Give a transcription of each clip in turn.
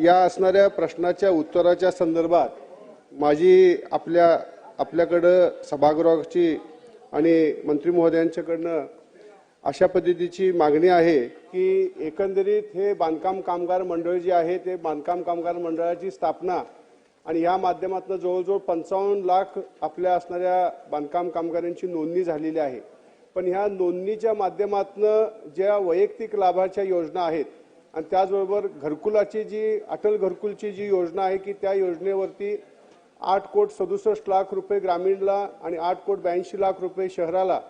या असणाऱ्या प्रश्नाच्या उत्तराच्या संदर्भात माझी आपल्या आपल्याकडं सभागृहाची आणि मंत्री महोदयांच्याकडनं अशा पद्धतीची मागणी आहे की एकंदरीत हे बांधकाम कामगार मंडळ जे आहे ते बांधकाम कामगार मंडळाची स्थापना आणि या माध्यमातून जवळजवळ पंचावन्न लाख आपल्या असणाऱ्या बांधकाम कामगारांची नोंदणी झालेली आहे. पण ह्या नोंदणीच्या माध्यमातून ज्या वैयक्तिक लाभाच्या योजना आहेत आणि त्याचबरोबर घरकुलाची जी अटल घरकुलची जी योजना आहे की त्या योजनेवरती आठ कोट सदुसष्ट लाख रुपये ग्रामीणला आणि आठ कोट ब्याऐंशी लाख रुपये शहराला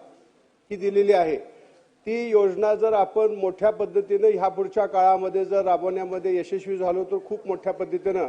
ही दिलेली आहे. ती योजना जर आपण मोठ्या पद्धतीनं ह्या पुढच्या काळामध्ये जर राबवण्यामध्ये यशस्वी झालो तर खूप मोठ्या पद्धतीनं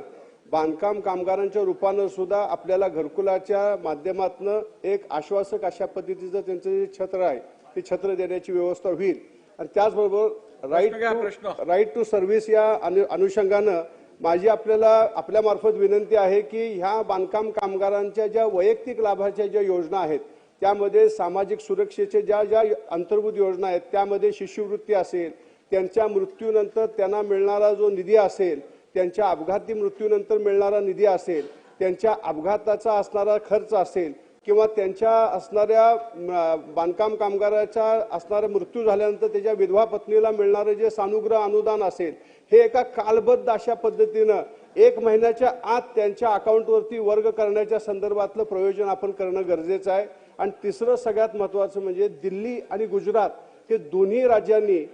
बांधकाम कामगारांच्या रूपानं सुद्धा आपल्याला घरकुलाच्या माध्यमातनं एक आश्वासक अशा पद्धतीचं त्यांचं जे छत्र आहे ते छत्र देण्याची व्यवस्था होईल. आणि त्याचबरोबर right. To right to service या अनु- अनुषंगानं माझी आपल्याला आपल्या मार्फत विनंती आहे की ह्या बांधकाम कामगारांच्या ज्या वैयक्तिक लाभाच्या ज्या योजना आहेत त्यामध्ये सामाजिक सुरक्षेचे ज्या ज्या अंतर्भूत योजना आहेत त्यामध्ये शिष्यवृत्ती असेल त्यांच्या मृत्यूनंतर त्यांना मिळणारा जो निधी असेल त्यांच्या अपघाती मृत्यूनंतर मिळणारा निधी असेल त्यांच्या अपघाताचा असणारा खर्च असेल किंवा त्यांच्या असणाऱ्या बांधकाम कामगाराचा असणारा मृत्यू झाल्यानंतर त्याच्या विधवा पत्नीला मिळणारं जे सानुग्रह अनुदान असेल हे एका कालबद्ध अशा पद्धतीनं एक महिन्याच्या आत त्यांच्या अकाउंटवरती वर्ग करण्याच्या संदर्भातलं प्रयोजन आपण करणं गरजेचं आहे. आणि तिसरं सगळ्यात महत्वाचं म्हणजे दिल्ली आणि गुजरात हे दोन्ही राज्यांनी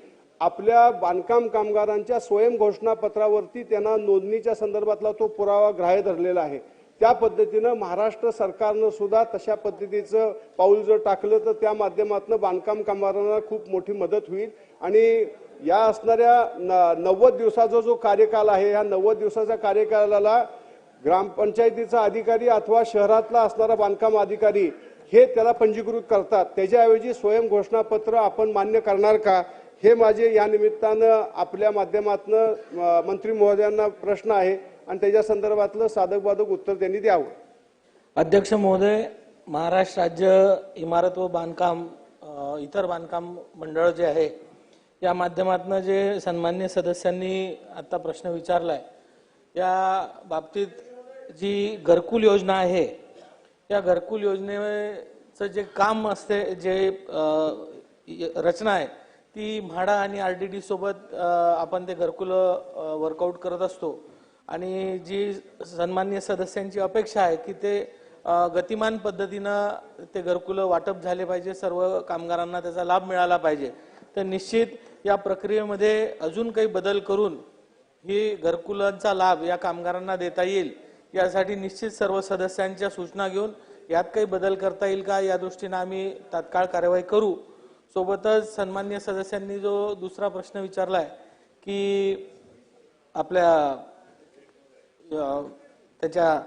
आपल्या बांधकाम कामगारांच्या स्वयंघोषणापत्रावरती त्यांना नोंदणीच्या संदर्भातला तो पुरावा ग्राह्य धरलेला आहे. त्या पद्धतीनं महाराष्ट्र सरकारनं सुद्धा तशा पद्धतीचं पाऊल जर टाकलं तर त्या माध्यमातून बांधकाम कामगारांना खूप मोठी मदत होईल. आणि या असणाऱ्या न- नव्वद दिवसाचा जो कार्यकाल आहे ह्या नव्वद दिवसाच्या कार्यकालाला ग्रामपंचायतीचा अधिकारी अथवा शहरातला असणारा बांधकाम अधिकारी हे त्याला पंजीकृत करतात. त्याच्याऐवजी स्वयं घोषणापत्र आपण मान्य करणार का? हे माझे या निमित्तानं आपल्या माध्यमातून मंत्री महोदयांना प्रश्न आहे. आणि त्याच्या संदर्भातलं साधक बाधक उत्तर त्यांनी द्यावं. अध्यक्ष महोदय महाराष्ट्र राज्य इमारत व बांधकाम इतर बांधकाम मंडळ जे आहे या माध्यमातून जे सन्मान्य सदस्यांनी आता प्रश्न विचारलाय या बाबतीत जी घरकुल योजना आहे या घरकुल योजनेचं जे काम असते जे रचना आहे ती म्हाडा आणि आर डी डी सोबत आपण ते घरकुल वर्कआउट करत असतो. आणि जी सन्मान्य सदस्यांची अपेक्षा आहे की ते गतिमान पद्धतीनं ते घरकुलं वाटप झाले पाहिजे सर्व कामगारांना त्याचा लाभ मिळाला पाहिजे. तर निश्चित या प्रक्रियेमध्ये अजून काही बदल करून ही घरकुलांचा लाभ या कामगारांना देता येईल यासाठी निश्चित सर्व सदस्यांच्या सूचना घेऊन यात काही बदल करता येईल का या दृष्टीनं आम्ही तात्काळ कार्यवाही करू. सोबतच सन्मान्य सदस्यांनी जो दुसरा प्रश्न विचारलाय की आपल्या त्याच्या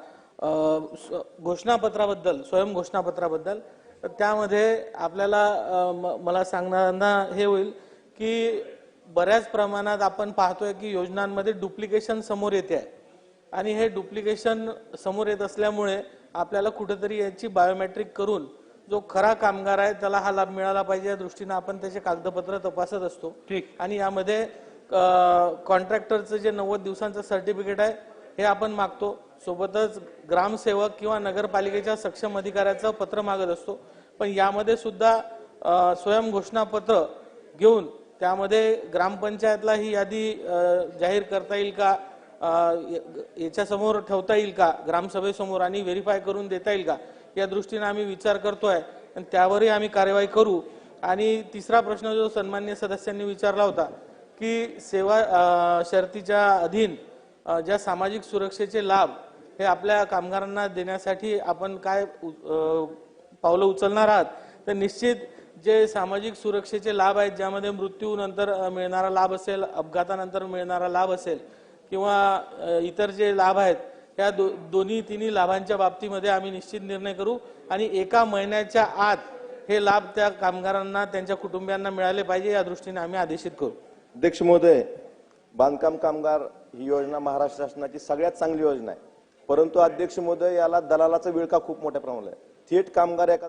घोषणापत्राबद्दल स्वयं घोषणापत्राबद्दल तर त्यामध्ये आपल्याला मला सांगताना हे होईल की बऱ्याच प्रमाणात आपण पाहतोय की योजनांमध्ये डुप्लिकेशन समोर येते आहे आणि हे डुप्लिकेशन समोर येत असल्यामुळे आपल्याला कुठेतरी याची बायोमेट्रिक करून जो खरा कामगार आहे त्याला हा लाभ मिळाला पाहिजे या दृष्टीनं आपण त्याचे कागदपत्र तपासत असतो ठीक. आणि यामध्ये कॉन्ट्रॅक्टरचं जे नव्वद दिवसांचं सर्टिफिकेट आहे हे आपण मागतो. सोबतच ग्रामसेवक किंवा नगरपालिकेच्या सक्षम अधिकाऱ्याचं पत्र मागत असतो. पण यामध्ये सुद्धा स्वयं घोषणापत्र घेऊन त्यामध्ये ग्रामपंचायतला ही यादी जाहीर करता येईल का? य- याच्यासमोर ठेवता येईल का? ग्रामसभेसमोर आणि व्हेरीफाय करून देता येईल का? या दृष्टीने आम्ही विचार करतोय आणि त्यावरही आम्ही कार्यवाही करू. आणि तिसरा प्रश्न जो सन्मान्य सदस्यांनी विचारला होता की सेवा शर्तीच्या अधीन ज्या सामाजिक सुरक्षेचे लाभ हे आपल्या कामगारांना देण्यासाठी आपण काय उ- पावलं उचलणार आहात तर निश्चित जे सामाजिक सुरक्षेचे लाभ आहेत ज्यामध्ये मृत्यूनंतर मिळणारा लाभ असेल अपघातानंतर मिळणारा लाभ असेल किंवा इतर जे लाभ आहेत या दो, दोन्ही तिन्ही लाभांच्या बाबतीमध्ये आम्ही निश्चित निर्णय करू आणि एका महिन्याच्या आत हे लाभ त्या कामगारांना त्यांच्या कुटुंबियांना मिळाले पाहिजे या दृष्टीने आम्ही आदेशित करू. अध्यक्ष महोदय बांधकाम कामगार ही योजना महाराष्ट्र शासनाची सगळ्यात चांगली योजना आहे. परंतु अध्यक्ष महोदय याला दलालाचा विळखा खूप मोठ्या प्रमाणात आहे. थेट कामगार एका